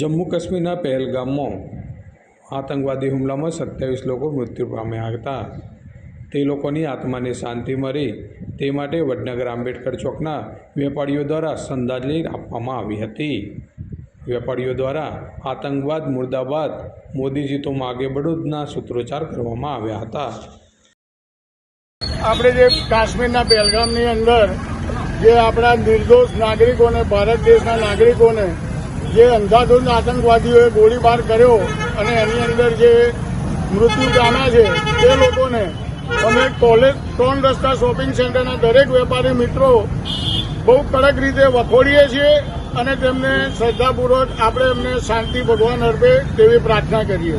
જમ્મુ કાશ્મીરના પહેલગામમાં આતંકવાદી હુમલામાં સત્યાવીસ લોકો મૃત્યુ પામ્યા હતા. તે લોકોની આત્માને શાંતિ મળી. તે માટે વડનગર આંબેડકર ચોકના વેપારીઓ દ્વારા શ્રદ્ધાંજલિ આપવામાં આવી હતી. વેપારીઓ દ્વારા આતંકવાદ, મુર્દાબાદ, મોદીજી તો માગે બળુદના સૂત્રોચ્ચાર કરવામાં આવ્યા હતા. આપણે જે કાશ્મીરના પહેલગામની અંદર જે આપણા નિર્દોષ નાગરિકોને, ભારત દેશના નાગરિકોને જે અંધાધૂન આતંકવાદીઓએ ગોળીબાર કર્યો અને એની અંદર જે મૃત્યુ પામ્યા છે, તે લોકોને અમે કોલેજ ત્રણ રસ્તા શોપિંગ સેન્ટરના દરેક વેપારી મિત્રો બહુ કડક રીતે વખોડીએ છીએ અને તેમને શ્રદ્ધાપૂર્વક આપણે એમને શાંતિ ભગવાન અર્પે તેવી પ્રાર્થના કરીએ.